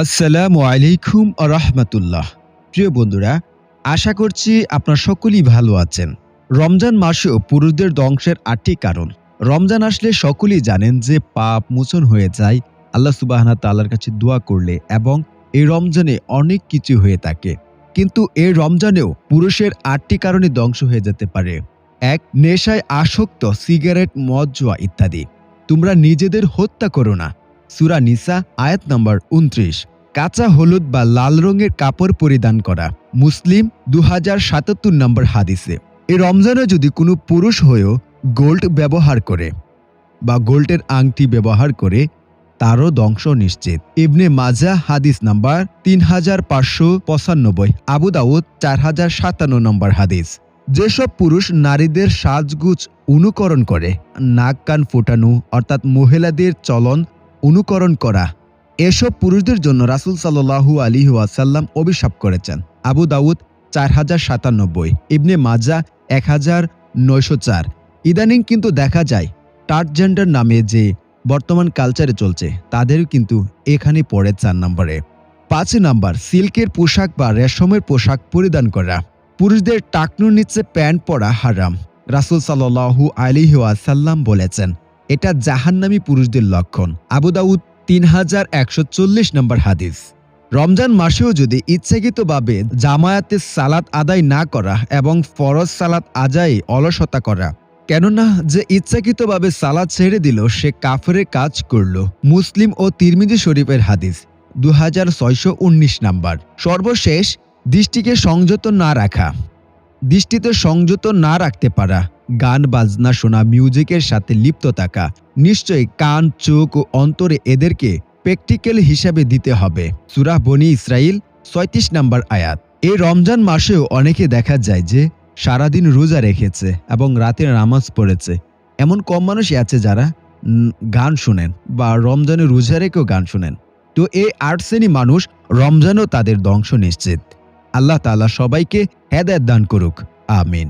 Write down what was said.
আসসালামু আলাইকুম রহমতুল্লাহ। প্রিয় বন্ধুরা, আশা করছি আপনার সকলেই ভালো আছেন। রমজান মাসেও পুরুষদের ধ্বংসের আটটি কারণ। রমজান আসলে সকলেই জানেন যে পাপ মোচন হয়ে যায়, আল্লাহ সুবাহনা তাল্লার কাছে দোয়া করলে এবং এই রমজানে অনেক কিছু হয়ে থাকে। কিন্তু এই রমজানেও পুরুষের আটটি কারণে ধ্বংস হয়ে যেতে পারে। এক, নেশায় আসক্ত, সিগারেট, মদ, জোয়া ইত্যাদি। তোমরা নিজেদের হত্যা করো না। সুরা নিসা, আয়াত নম্বর উনত্রিশ কাঁচা হলুদ বা লাল রঙের কাপড় পরিধান করা। মুসলিম দু নম্বর হাদিসে। এই রমজানে যদি কোনো পুরুষ হয়েও গোল্ড ব্যবহার করে বা গোল্ডের আংটি ব্যবহার করে, তারও ধ্বংস নিশ্চিত। ইবনে মাজা হাদিস নাম্বার তিন হাজার পাঁচশো পঁচানব্বই। আবু দাউদ চার হাজার সাতান্ন নম্বর হাদিস। যেসব পুরুষ নারীদের সাজগুজ অনুকরণ করে নাক কান ফোটানো অর্থাৎ মহিলাদের চলন অনুকরণ করা। এসব পুরুষদের জন্য রাসুল সাল্লাহু আলী ওয়াসাল্লাম অভিশাপ করেছেন। আবু দাউদ চার হাজার সাতানব্বই, ইবনে মাজা এক হাজার নয়শো চার। ইদানিং কিন্তু দেখা যায়, ট্রান্সজেন্ডার নামে যে বর্তমান কালচারে চলছে, তাদেরও কিন্তু এখানে পড়ে চার নম্বরে। পাঁচ নাম্বার, সিল্কের পোশাক বা রেশমের পোশাক পরিধান করা। পুরুষদের টাকনুর নিচে প্যান্ট পরা হারাম, রাসুল সাল্লাহু আলিহি ওয়াসাল্লাম বলেছেন। এটা জাহান্নামী পুরুষদের লক্ষণ। আবু দাউদ তিন হাজার একশো চল্লিশ নম্বর হাদিস। রমজান মাসেও যদি ইচ্ছাকৃতভাবে জামায়াতে সালাত আদায় না করা এবং ফরজ সালাত আদায় অলসতা করা, কেননা যে ইচ্ছাকৃতভাবে সালাদ ছেড়ে দিল, সে কাফের কাজ করল। মুসলিম ও তিরমিজি শরীফের হাদিস দু নাম্বার। সর্বশেষ, দৃষ্টিকে সংযত না রাখা। দৃষ্টিতে সংযত না রাখতে পারা। গান, বাজনা শোনা মিউজিকের সাথে লিপ্ত থাকা। নিশ্চয়ই কান, চোখ ও অন্তরে এদেরকে প্র্যাকটিক্যাল হিসাবে দিতে হবে। সুরাহ বনি ইসরাইল ছয়ত্রিশ নম্বর আয়াত। এই রমজান মাসেও অনেকে দেখা যায় যে সারাদিন রোজা রেখেছে এবং রাতে নামাজ পড়েছে। এমন কম মানুষই আছে যারা গান শুনেন বা রমজানে রোজা রেখেও গান শুনেন। তো এই আট শ্রেণি মানুষ রমজানও তাদের ধ্বংস নিশ্চিত। আল্লাহ তালা সবাইকে হেদায়ত দান করুক। আমিন।